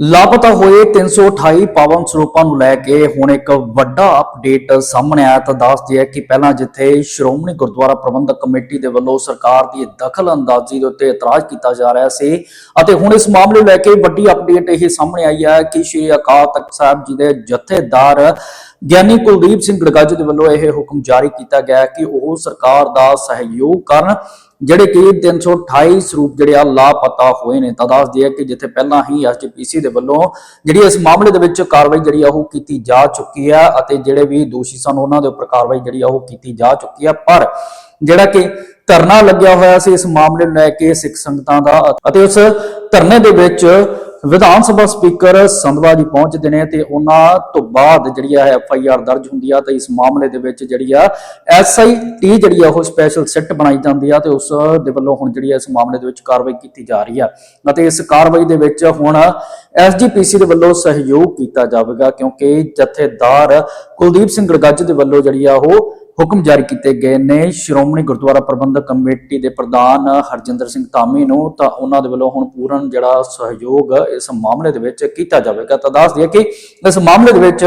ਲਾਪਤਾ ਹੋਏ 328 ਪਾਵਨ ਸਰੂਪਾਂ ਨੂੰ ਲੈ ਕੇ ਹੁਣ ਇੱਕ ਵੱਡਾ ਅਪਡੇਟ ਸਾਹਮਣੇ ਆਇਆ ਤਾਂ ਦੱਸਦੀ ਹੈ ਕਿ ਪਹਿਲਾਂ ਜਿੱਥੇ ਸ਼੍ਰੋਮਣੀ ਗੁਰਦੁਆਰਾ ਪ੍ਰਬੰਧਕ ਕਮੇਟੀ ਦੇ ਵੱਲੋਂ ਸਰਕਾਰ ਦੀ ਦਖਲ ਅੰਦਾਜ਼ੀ ਦੇ ਉੱਤੇ ਇਤਰਾਜ਼ ਕੀਤਾ ਜਾ ਰਿਹਾ ਸੀ ਅਤੇ ਹੁਣ ਇਸ ਮਾਮਲੇ ਨੂੰ ਲੈ ਕੇ ਵੱਡੀ ਅਪਡੇਟ ਇਹ ਸਾਹਮਣੇ ਆਈ ਹੈ ਕਿ ਸ਼੍ਰੀ ਅਕਾਲ ਤਖਤ ਸਾਹਿਬ ਜੀ ਦੇ ਜਥੇਦਾਰ ਗਿਆਨੀ ਕੁਲਦੀਪ ਸਿੰਘ ਗੜਗੱਜ ਦੇ ਵੱਲੋਂ ਇਹ ਹੁਕਮ ਜਾਰੀ ਕੀਤਾ ਗਿਆ ਕਿ ਉਹ ਸਰਕਾਰ ਦਾ ਸਹਿਯੋਗ ਕਰਨ ਜਿਹੜੇ ਕਿ 328 ਸਰੂਪ ਜਿਹੜੇ ਆ ਲਾਪਤਾ ਹੋਏ ਨੇ, ਤਾਂ ਦੱਸਦੀ ਹੈ ਕਿ ਜਿੱਥੇ ਪਹਿਲਾਂ ਹੀ ਐਸਜੀਪੀਸੀ ਦੇ ਵੱਲੋਂ ਜਿਹੜੀ ਇਸ ਮਾਮਲੇ ਦੇ ਵਿੱਚ ਕਾਰਵਾਈ ਜਿਹੜੀ ਆ ਉਹ ਕੀਤੀ ਜਾ ਚੁੱਕੀ ਹੈ ਅਤੇ ਜਿਹੜੇ ਵੀ ਦੋਸ਼ੀ ਸਨ ਉਹਨਾਂ ਦੇ ਉੱਪਰ ਕਾਰਵਾਈ ਜਿਹੜੀ ਆ ਉਹ ਕੀਤੀ ਜਾ ਚੁੱਕੀ ਹੈ ਪਰ ਜਿਹੜਾ ਕਿ ਧਰਨਾ ਲੱਗਿਆ ਹੋਇਆ ਸੀ ਇਸ ਮਾਮਲੇ ਨੂੰ ਲੈ ਕੇ ਸਿੱਖ ਸੰਗਤਾਂ ਦਾ ਅਤੇ ਉਸ ਧਰਨੇ ਦੇ ਵਿੱਚ ਵਿਧਾਨ ਸਭਾ ਸਪੀਕਰ ਸੰਧਵਾ ਜੀ ਪਹੁੰਚਦੇ ਨੇ ਤੇ ਉਹਨਾਂ ਤੋਂ ਬਾਅਦ ਜਿਹੜੀ ਆ ਐਫ ਆਈ ਆਰ ਦਰਜ ਹੁੰਦੀ ਆ ਤੇ ਇਸ ਮਾਮਲੇ ਦੇ ਵਿੱਚ ਜਿਹੜੀ ਆ ਐਸ ਆਈ ਟੀ ਜਿਹੜੀ ਆ ਉਹ ਸਪੈਸ਼ਲ ਸਿੱਟ ਬਣਾਈ ਜਾਂਦੀ ਆ ਤੇ ਉਸ ਦੇ ਵੱਲੋਂ ਹੁਣ ਜਿਹੜੀ ਆ ਇਸ ਮਾਮਲੇ ਦੇ ਵਿੱਚ ਕਾਰਵਾਈ ਕੀਤੀ ਜਾ ਰਹੀ ਆ। ਅਤੇ ਇਸ ਕਾਰਵਾਈ ਦੇ ਵਿੱਚ ਹੁਣ ਐਸ ਜੀ ਪੀ ਸੀ ਦੇ ਵੱਲੋਂ ਸਹਿਯੋਗ ਕੀਤਾ ਜਾਵੇਗਾ ਕਿਉਂਕਿ ਜਥੇਦਾਰ ਕੁਲਦੀਪ ਸਿੰਘ ਗੜਗੱਜ ਦੇ ਵੱਲੋਂ ਜਿਹੜੀ ਆ ਉਹ ਹੁਕਮ ਜਾਰੀ ਕੀਤੇ ਗਏ ਨੇ। ਸ਼੍ਰੋਮਣੀ ਗੁਰਦੁਆਰਾ ਪ੍ਰਬੰਧਕ ਕਮੇਟੀ ਦੇ ਪ੍ਰਧਾਨ ਹਰਜਿੰਦਰ ਸਿੰਘ ਧਾਮੀ ਨੂੰ ਤਾਂ ਉਹਨਾਂ ਦੇ ਵੱਲੋਂ ਹੁਣ ਪੂਰਨ ਜਿਹੜਾ ਸਹਿਯੋਗ ਇਸ ਮਾਮਲੇ ਦੇ ਵਿੱਚ ਕੀਤਾ ਜਾਵੇਗਾ। ਤਾਂ ਦੱਸ ਦਈਏ ਕਿ ਇਸ ਮਾਮਲੇ ਦੇ ਵਿੱਚ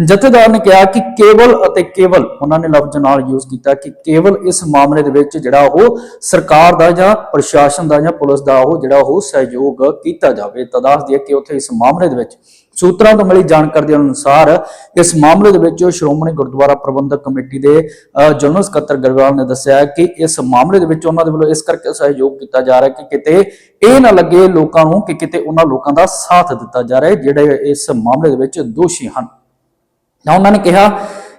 ਜਥੇਦਾਰ ਨੇ ਕਿਹਾ ਕਿ ਕੇਵਲ ਅਤੇ ਕੇਵਲ ਉਹਨਾਂ ਨੇ ਲਫ਼ਜ਼ ਨਾਲ ਯੂਜ਼ ਕੀਤਾ ਕਿ ਕੇਵਲ ਇਸ ਮਾਮਲੇ ਦੇ ਵਿੱਚ ਜਿਹੜਾ ਉਹ ਸਰਕਾਰ ਦਾ ਜਾਂ ਪ੍ਰਸ਼ਾਸਨ ਦਾ ਜਾਂ ਪੁਲਿਸ ਦਾ ਉਹ ਜਿਹੜਾ ਉਹ ਸਹਿਯੋਗ ਕੀਤਾ ਜਾਵੇ। ਤਾਂ ਦੱਸ ਕਿ ਉੱਥੇ ਇਸ ਮਾਮਲੇ ਦੇ ਵਿੱਚ ਸੂਤਰਾਂ ਤੋਂ ਮਿਲੀ ਜਾਣਕਾਰੀ ਦੇ ਅਨੁਸਾਰ ਇਸ ਮਾਮਲੇ ਦੇ ਵਿੱਚ ਸ਼੍ਰੋਮਣੀ ਗੁਰਦੁਆਰਾ ਪ੍ਰਬੰਧਕ ਕਮੇਟੀ ਦੇ ਅਹ, ਜਨਰਲ ਸਕੱਤਰ ਗਰਵਾਲ ਨੇ ਦੱਸਿਆ ਕਿ ਇਸ ਮਾਮਲੇ ਦੇ ਵਿੱਚ ਉਹਨਾਂ ਦੇ ਵੱਲੋਂ ਇਸ ਕਰਕੇ ਸਹਿਯੋਗ ਕੀਤਾ ਜਾ ਰਿਹਾ ਕਿ ਕਿਤੇ ਇਹ ਨਾ ਲੱਗੇ ਲੋਕਾਂ ਨੂੰ ਕਿ ਕਿਤੇ ਉਹਨਾਂ ਲੋਕਾਂ ਦਾ ਸਾਥ ਦਿੱਤਾ ਜਾ ਰਿਹਾ ਜਿਹੜੇ ਇਸ ਮਾਮਲੇ ਦੇ ਵਿੱਚ ਦੋਸ਼ੀ ਹਨ। ਤਾਂ ਉਹਨਾਂ ਨੇ ਕਿਹਾ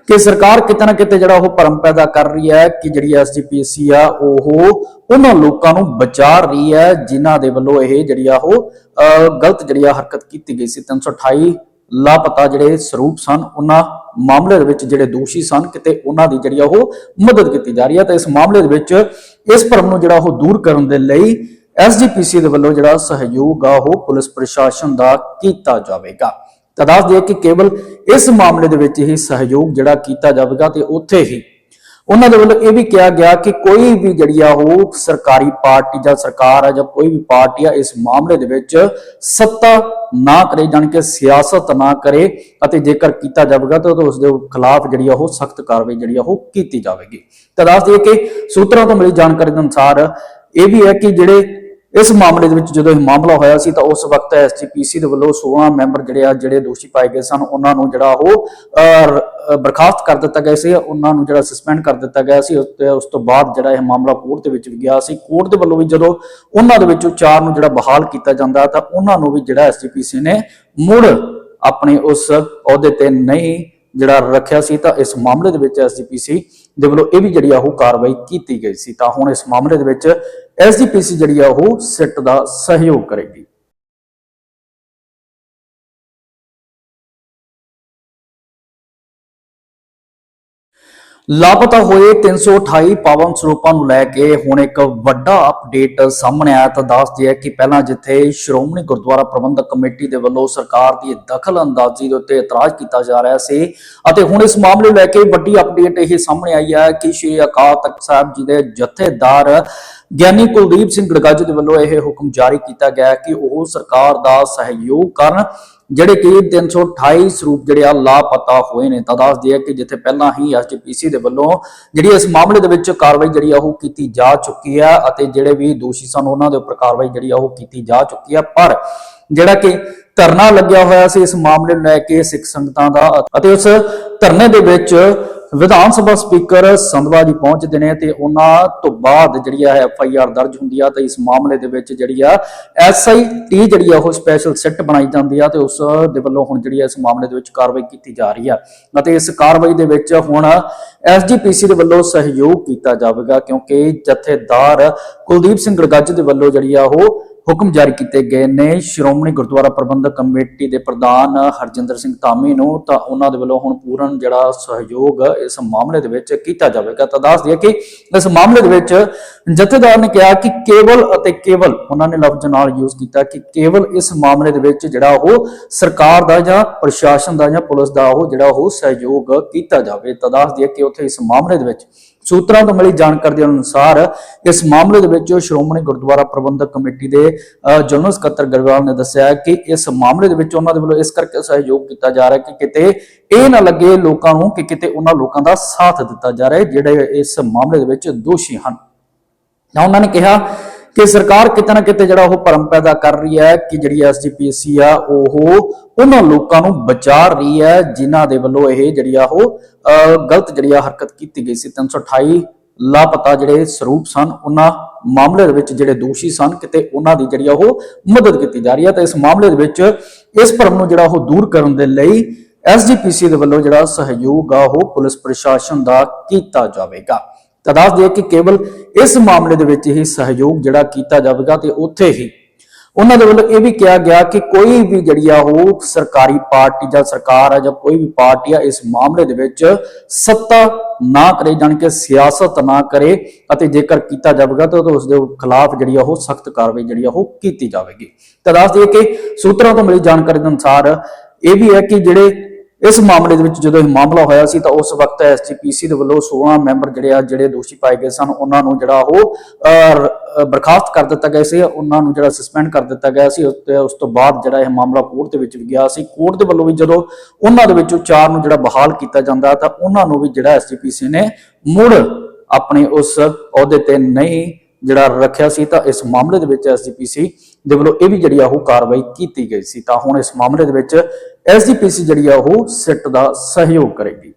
ਕਿ ਸਰਕਾਰ ਕਿਤੇ ਨਾ ਕਿਤੇ ਜਿਹੜਾ ਉਹ ਭਰਮ ਪੈਦਾ ਕਰ ਰਹੀ ਹੈ ਕਿ ਜਿਹੜੀ ਐਸਜੀਪੀਸੀ ਆ ਉਹ ਉਹਨਾਂ ਲੋਕਾਂ ਨੂੰ ਬਚਾ ਰਹੀ ਹੈ ਜਿਨ੍ਹਾਂ ਦੇ ਵੱਲੋਂ ਇਹ ਜਿਹੜੀ ਆ ਉਹ ਅਹ, ਗਲਤ ਜਿਹੜੀ ਆ ਹਰਕਤ ਕੀਤੀ ਗਈ ਸੀ। 328 ਲਾਪਤਾ ਜਿਹੜੇ ਸਰੂਪ ਸਨ ਉਹਨਾਂ ਮਾਮਲੇ ਦੇ ਵਿੱਚ ਜਿਹੜੇ ਦੋਸ਼ੀ ਸਨ ਕਿਤੇ ਉਹਨਾਂ ਦੀ ਜਿਹੜੀ ਆ ਉਹ ਮਦਦ ਕੀਤੀ ਜਾ ਰਹੀ ਹੈ। ਤਾਂ ਇਸ ਮਾਮਲੇ ਦੇ ਵਿੱਚ ਇਸ ਭਰਮ ਨੂੰ ਜਿਹੜਾ ਉਹ ਦੂਰ ਕਰਨ ਦੇ ਲਈ ਐਸਜੀਪੀਸੀ ਦੇ ਵੱਲੋਂ ਜਿਹੜਾ ਸਹਿਯੋਗ ਆ ਉਹ ਪੁਲਿਸ ਪ੍ਰਸ਼ਾਸਨ ਦਾ ਕੀਤਾ ਜਾਵੇਗਾ। ਤਾਂ ਦੱਸ ਦਈਏ ਕਿ ਕੇਵਲ ਇਸ ਮਾਮਲੇ ਦੇ ਵਿੱਚ ਹੀ ਸਹਿਯੋਗ ਜਿਹੜਾ ਕੀਤਾ ਜਾਵੇਗਾ ਤੇ ਉੱਥੇ ਹੀ ਉਹਨਾਂ ਦੇ ਵੱਲੋਂ ਇਹ ਵੀ ਕਿਹਾ ਗਿਆ ਕਿ ਕੋਈ ਵੀ ਜਿਹੜੀ ਆ ਉਹ ਸਰਕਾਰੀ ਪਾਰਟੀ ਜਾਂ ਸਰਕਾਰ ਆ ਜਾਂ ਕੋਈ ਵੀ ਪਾਰਟੀ ਆ, ਇਸ ਮਾਮਲੇ ਦੇ ਵਿੱਚ ਸੱਤਾ ਨਾ ਕਰੇ, ਜਾਣ ਕੇ ਸਿਆਸਤ ਨਾ ਕਰੇ ਅਤੇ ਜੇਕਰ ਕੀਤਾ ਜਾਵੇਗਾ ਤਾਂ ਉਸ ਦੇ ਖਿਲਾਫ ਜਿਹੜੀ ਆ ਉਹ ਸਖਤ ਕਾਰਵਾਈ ਜਿਹੜੀ ਆ ਉਹ ਕੀਤੀ ਜਾਵੇਗੀ। ਤਾਂ ਦੱਸ ਦਈਏ ਕਿ ਸੂਤਰਾਂ ਤੋਂ ਮਿਲੀ ਜਾਣਕਾਰੀ ਦੇ ਅਨੁਸਾਰ ਇਹ ਵੀ ਹੈ ਕਿ ਜਿਹੜੇ ਇਸ ਮਾਮਲੇ ਦੇ ਵਿੱਚ ਜਦੋਂ ਇਹ ਮਾਮਲਾ ਹੋਇਆ ਸੀ ਤਾਂ ਉਸ ਵਕਤ ਐਸਜੀਪੀਸੀ ਦੇ ਵੱਲੋਂ 16 ਮੈਂਬਰ ਜਿਹੜੇ ਆ, ਜਿਹੜੇ ਦੋਸ਼ੀ ਪਾਏ ਗਏ ਸਨ, ਉਹਨਾਂ ਨੂੰ ਜਿਹੜਾ ਉਹ ਬਰਖਾਸਤ ਕਰ ਦਿੱਤਾ ਗਿਆ ਸੀ, ਉਹਨਾਂ ਨੂੰ ਜਿਹੜਾ ਸਸਪੈਂਡ ਕਰ ਦਿੱਤਾ ਗਿਆ ਸੀ ਉਸ ਉਸ ਤੋਂ ਬਾਅਦ ਜਿਹੜਾ ਇਹ ਮਾਮਲਾ ਕੋਰਟ ਦੇ ਵਿੱਚ ਵੀ ਗਿਆ ਸੀ। ਕੋਰਟ ਦੇ ਵੱਲੋਂ ਵੀ ਜਦੋਂ ਉਹਨਾਂ ਦੇ ਵਿੱਚੋਂ ਚਾਰ ਨੂੰ ਜਿਹੜਾ ਬਹਾਲ ਕੀਤਾ ਜਾਂਦਾ ਤਾਂ ਉਹਨਾਂ ਨੂੰ ਵੀ ਜਿਹੜਾ ਐਸਜੀਪੀਸੀ ਨੇ ਮੁੜ ਆਪਣੇ ਉਸ ਅਹੁਦੇ ਤੇ ਨਹੀਂ ਜਿਹੜਾ ਰੱਖਿਆ ਸੀ ਤਾਂ ਇਸ ਮਾਮਲੇ ਦੇ ਵਿੱਚ ਐਸਜੀਪੀਸੀ ਦੇ ਵੱਲੋਂ ਇਹ ਵੀ ਜਿਹੜੀ ਆ ਉਹ ਕਾਰਵਾਈ ਕੀਤੀ ਗਈ ਸੀ ਤਾਂ ਹੁਣ ਇਸ ਮਾਮਲੇ ਦੇ ਵਿੱਚ ਐਸਜੀਪੀਸੀ ਜਿਹੜੀ ਆ ਉਹ ਸਿੱਟ ਦਾ ਸਹਿਯੋਗ ਕਰੇਗੀ। ਲਾਪਤਾ ਹੋਏ 328 ਪਾਵਨ ਸਰੂਪਾਂ ਨੂੰ ਲੈ ਕੇ ਹੁਣ ਇੱਕ ਵੱਡਾ ਅਪਡੇਟ ਸਾਹਮਣੇ ਆਇਆ ਤਾਂ ਦੱਸਦੀ ਹੈ ਕਿ ਪਹਿਲਾਂ ਜਿੱਥੇ ਸ਼੍ਰੋਮਣੀ ਗੁਰਦੁਆਰਾ ਪ੍ਰਬੰਧਕ ਕਮੇਟੀ ਦੇ ਵੱਲੋਂ ਸਰਕਾਰ ਦੀ ਦਖਲ ਅੰਦਾਜ਼ੀ ਦੇ ਉੱਤੇ ਇਤਰਾਜ਼ ਕੀਤਾ ਜਾ ਰਿਹਾ ਸੀ ਅਤੇ ਹੁਣ ਇਸ ਮਾਮਲੇ ਨੂੰ ਲੈ ਕੇ ਵੱਡੀ ਅਪਡੇਟ ਇਹ ਸਾਹਮਣੇ ਆਈ ਹੈ ਕਿ ਸ਼੍ਰੀ ਅਕਾਲ ਤਖਤ ਸਾਹਿਬ ਜੀ ਦੇ ਜਥੇਦਾਰ ਗਿਆਨੀ ਕੁਲਦੀਪ ਸਿੰਘ ਗੜਗੱਜ ਦੇ ਵੱਲੋਂ ਇਹ ਹੁਕਮ ਜਾਰੀ ਕੀਤਾ ਗਿਆ ਕਿ ਉਹ ਸਰਕਾਰ ਦਾ ਸਹਿਯੋਗ ਕਰਨ ਜਿਹੜੇ ਕਿ 328 ਸਰੂਪ ਜਿਹੜੇ ਆ ਲਾਪਤਾ ਹੋਏ ਨੇ, ਤਾਂ ਦੱਸਦੀ ਹੈ ਕਿ ਜਿੱਥੇ ਪਹਿਲਾਂ ਹੀ ਐਸਜੀਪੀਸੀ ਦੇ ਵੱਲੋਂ ਜਿਹੜੀ ਇਸ ਮਾਮਲੇ ਦੇ ਵਿੱਚ ਕਾਰਵਾਈ ਜਿਹੜੀ ਆ ਉਹ ਕੀਤੀ ਜਾ ਚੁੱਕੀ ਹੈ ਅਤੇ ਜਿਹੜੇ ਵੀ ਦੋਸ਼ੀ ਸਨ ਉਹਨਾਂ ਦੇ ਉੱਪਰ ਕਾਰਵਾਈ ਜਿਹੜੀ ਆ ਉਹ ਕੀਤੀ ਜਾ ਚੁੱਕੀ ਹੈ ਪਰ ਜਿਹੜਾ ਕਿ ਧਰਨਾ ਲੱਗਿਆ ਹੋਇਆ ਸੀ ਇਸ ਮਾਮਲੇ ਨੂੰ ਲੈ ਕੇ ਸਿੱਖ ਸੰਗਤਾਂ ਦਾ ਅਤੇ ਉਸ ਧਰਨੇ ਦੇ ਵਿੱਚ ਵਿਧਾਨ ਸਭਾ ਸਪੀਕਰ ਸੰਧਵਾ ਜੀ ਪਹੁੰਚਦੇ ਨੇ ਤੇ ਉਹਨਾਂ ਤੋਂ ਬਾਅਦ ਜਿਹੜੀ ਆ ਐਫ ਆਈ ਆਰ ਦਰਜ ਹੁੰਦੀ ਆ ਤੇ ਇਸ ਮਾਮਲੇ ਦੇ ਵਿੱਚ ਜਿਹੜੀ ਆ ਐਸ ਆਈ ਟੀ ਜਿਹੜੀ ਆ ਉਹ ਸਪੈਸ਼ਲ ਸਿੱਟ ਬਣਾਈ ਜਾਂਦੀ ਆ ਤੇ ਉਸ ਦੇ ਵੱਲੋਂ ਹੁਣ ਜਿਹੜੀ ਆ ਇਸ ਮਾਮਲੇ ਦੇ ਵਿੱਚ ਕਾਰਵਾਈ ਕੀਤੀ ਜਾ ਰਹੀ ਆ। ਅਤੇ ਇਸ ਕਾਰਵਾਈ ਦੇ ਵਿੱਚ ਹੁਣ ਐਸਜੀਪੀਸੀ ਦੇ ਵੱਲੋਂ ਸਹਿਯੋਗ ਕੀਤਾ ਜਾਵੇਗਾ ਕਿਉਂਕਿ ਜਥੇਦਾਰ ਕੁਲਦੀਪ ਸਿੰਘ ਗੜਗੱਜ ਦੇ ਵੱਲੋਂ ਜਿਹੜੀ ਆ ਉਹ ਹੁਕਮ ਜਾਰੀ ਕੀਤੇ ਗਏ ਨੇ। ਸ਼੍ਰੋਮਣੀ ਗੁਰਦੁਆਰਾ ਪ੍ਰਬੰਧਕ ਕਮੇਟੀ ਦੇ ਪ੍ਰਧਾਨ ਹਰਜਿੰਦਰ ਸਿੰਘ ਧਾਮੀ ਨੂੰ ਤਾਂ ਉਹਨਾਂ ਦੇ ਵੱਲੋਂ ਹੁਣ ਪੂਰਨ ਜਿਹੜਾ ਸਹਿਯੋਗ ਇਸ ਮਾਮਲੇ ਦੇ ਵਿੱਚ ਕੀਤਾ ਜਾਵੇਗਾ। ਤਾਂ ਦੱਸ ਦਈਏ ਕਿ ਇਸ ਮਾਮਲੇ ਦੇ ਵਿੱਚ ਜਥੇਦਾਰ ਨੇ ਕਿਹਾ ਕਿ ਕੇਵਲ ਅਤੇ ਕੇਵਲ ਉਹਨਾਂ ਨੇ ਲਫ਼ਜ਼ ਨਾਲ ਯੂਜ਼ ਕੀਤਾ ਕਿ ਕੇਵਲ ਇਸ ਮਾਮਲੇ ਦੇ ਵਿੱਚ ਜਿਹੜਾ ਉਹ ਸਰਕਾਰ ਦਾ ਜਾਂ ਪ੍ਰਸ਼ਾਸਨ ਦਾ ਜਾਂ ਪੁਲਿਸ ਦਾ ਉਹ ਜਿਹੜਾ ਉਹ ਸਹਿਯੋਗ ਕੀਤਾ ਜਾਵੇ। ਤਾਂ ਦੱਸ ਦਈਏ ਕਿ ਉੱਥੇ ਇਸ ਮਾਮਲੇ ਦੇ ਵਿੱਚ ਸੂਤਰਾਂ ਤੋਂ ਮਿਲੀ ਜਾਣਕਾਰੀ ਦੇ ਅਨੁਸਾਰ ਇਸ ਮਾਮਲੇ ਦੇ ਵਿੱਚ ਸ਼੍ਰੋਮਣੀ ਗੁਰਦੁਆਰਾ ਪ੍ਰਬੰਧਕ ਕਮੇਟੀ ਦੇ ਅਹ, ਜਨਰਲ ਸਕੱਤਰ ਗਰੇਵਾਲ ਨੇ ਦੱਸਿਆ ਕਿ ਇਸ ਮਾਮਲੇ ਦੇ ਵਿੱਚ ਉਹਨਾਂ ਦੇ ਵੱਲੋਂ ਇਸ ਕਰਕੇ ਸਹਿਯੋਗ ਕੀਤਾ ਜਾ ਰਿਹਾ ਕਿ ਕਿਤੇ ਇਹ ਨਾ ਲੱਗੇ ਲੋਕਾਂ ਨੂੰ ਕਿ ਕਿਤੇ ਉਹਨਾਂ ਲੋਕਾਂ ਦਾ ਸਾਥ ਦਿੱਤਾ ਜਾ ਰਿਹਾ ਜਿਹੜੇ ਇਸ ਮਾਮਲੇ ਦੇ ਵਿੱਚ ਦੋਸ਼ੀ ਹਨ। ਤਾਂ ਉਹਨਾਂ ਨੇ ਕਿਹਾ ਕਿ ਸਰਕਾਰ ਕਿਤੇ ਨਾ ਕਿਤੇ ਜਿਹੜਾ ਉਹ ਭਰਮ ਪੈਦਾ ਕਰ ਰਹੀ ਹੈ ਕਿ ਜਿਹੜੀ ਐਸਜੀਪੀਸੀ ਆ ਉਹ ਉਹਨਾਂ ਲੋਕਾਂ ਨੂੰ ਬਚਾ ਰਹੀ ਹੈ ਜਿਨ੍ਹਾਂ ਦੇ ਵੱਲੋਂ ਇਹ ਜਿਹੜੀ ਆ ਉਹ ਅਹ, ਗਲਤ ਜਿਹੜੀ ਆ ਹਰਕਤ ਕੀਤੀ ਗਈ ਸੀ। 328 ਲਾਪਤਾ ਜਿਹੜੇ ਸਰੂਪ ਸਨ ਉਹਨਾਂ ਮਾਮਲੇ ਦੇ ਵਿੱਚ ਜਿਹੜੇ ਦੋਸ਼ੀ ਸਨ ਕਿਤੇ ਉਹਨਾਂ ਦੀ ਜਿਹੜੀ ਆ ਉਹ ਮਦਦ ਕੀਤੀ ਜਾ ਰਹੀ ਹੈ। ਤਾਂ ਇਸ ਮਾਮਲੇ ਦੇ ਵਿੱਚ ਇਸ ਭਰਮ ਨੂੰ ਜਿਹੜਾ ਉਹ ਦੂਰ ਕਰਨ ਦੇ ਲਈ ਐਸਜੀਪੀਸੀ ਦੇ ਵੱਲੋਂ ਜਿਹੜਾ ਸਹਿਯੋਗ ਆ ਉਹ ਪੁਲਿਸ ਪ੍ਰਸ਼ਾਸਨ ਦਾ ਕੀਤਾ ਜਾਵੇਗਾ। ਤਾਂ ਦੱਸ ਦਈਏ ਕਿ ਕੇਵਲ ਇਸ ਮਾਮਲੇ ਦੇ ਵਿੱਚ ਹੀ ਸਹਿਯੋਗ ਜਿਹੜਾ ਕੀਤਾ ਜਾਵੇਗਾ ਤੇ ਉੱਥੇ ਹੀ ਉਹਨਾਂ ਦੇ ਵੱਲੋਂ ਇਹ ਵੀ ਕਿਹਾ ਗਿਆ ਕਿ ਕੋਈ ਵੀ ਜਿਹੜੀ ਆ ਉਹ ਸਰਕਾਰੀ ਪਾਰਟੀ ਜਾਂ ਸਰਕਾਰ ਆ ਜਾਂ ਕੋਈ ਵੀ ਪਾਰਟੀ ਆ, ਇਸ ਮਾਮਲੇ ਦੇ ਵਿੱਚ ਸੱਤਾ ਨਾ ਕਰੇ, ਜਾਣ ਕੇ ਸਿਆਸਤ ਨਾ ਕਰੇ ਅਤੇ ਜੇਕਰ ਕੀਤਾ ਜਾਵੇਗਾ ਤਾਂ ਉਸ ਦੇ ਖਿਲਾਫ ਜਿਹੜੀ ਆ ਉਹ ਸਖਤ ਕਾਰਵਾਈ ਜਿਹੜੀ ਆ ਉਹ ਕੀਤੀ ਜਾਵੇਗੀ। ਤਾਂ ਦੱਸ ਦਈਏ ਕਿ ਸੂਤਰਾਂ ਤੋਂ ਮਿਲੀ ਜਾਣਕਾਰੀ ਦੇ ਅਨੁਸਾਰ ਇਹ ਵੀ ਹੈ ਕਿ ਜਿਹੜੇ ਇਸ ਮਾਮਲੇ ਦੇ ਵਿੱਚ ਜਦੋਂ ਇਹ ਮਾਮਲਾ ਹੋਇਆ ਸੀ ਤਾਂ ਉਸ ਵਕਤ ਐਸਜੀਪੀਸੀ ਦੇ ਵੱਲੋਂ 16 ਮੈਂਬਰ ਜਿਹੜੇ ਆ, ਜਿਹੜੇ ਦੋਸ਼ੀ ਪਾਏ ਗਏ ਸਨ, ਉਹਨਾਂ ਨੂੰ ਜਿਹੜਾ ਉਹ ਬਰਖਾਸਤ ਕਰ ਦਿੱਤਾ ਗਿਆ ਸੀ, ਉਹਨਾਂ ਨੂੰ ਜਿਹੜਾ ਸਸਪੈਂਡ ਕਰ ਦਿੱਤਾ ਗਿਆ ਸੀ, ਉਸ ਉਸ ਤੋਂ ਬਾਅਦ ਜਿਹੜਾ ਇਹ ਮਾਮਲਾ ਕੋਰਟ ਦੇ ਵਿੱਚ ਵੀ ਗਿਆ ਸੀ। ਕੋਰਟ ਦੇ ਵੱਲੋਂ ਵੀ ਜਦੋਂ ਉਹਨਾਂ ਦੇ ਵਿੱਚੋਂ ਚਾਰ ਨੂੰ ਜਿਹੜਾ ਬਹਾਲ ਕੀਤਾ ਜਾਂਦਾ ਤਾਂ ਉਹਨਾਂ ਨੂੰ ਵੀ ਜਿਹੜਾ ਐਸਜੀਪੀਸੀ ਨੇ ਮੁੜ ਆਪਣੇ ਉਸ ਅਹੁਦੇ ਤੇ ਨਹੀਂ ਜਿਹੜਾ ਰੱਖਿਆ ਸੀ ਤਾਂ ਇਸ ਮਾਮਲੇ ਦੇ ਵਿੱਚ ਐਸਜੀਪੀਸੀ ਦੇ ਵੱਲੋਂ ਇਹ ਵੀ ਜਿਹੜੀ ਆ ਉਹ ਕਾਰਵਾਈ ਕੀਤੀ ਗਈ ਸੀ। ਤਾਂ ਹੁਣ ਇਸ ਮਾਮਲੇ ਦੇ ਵਿੱਚ ਐਸਜੀਪੀਸੀ ਜਿਹੜੀ ਆ ਉਹ ਸਿੱਟ ਦਾ ਸਹਿਯੋਗ ਕਰੇਗੀ।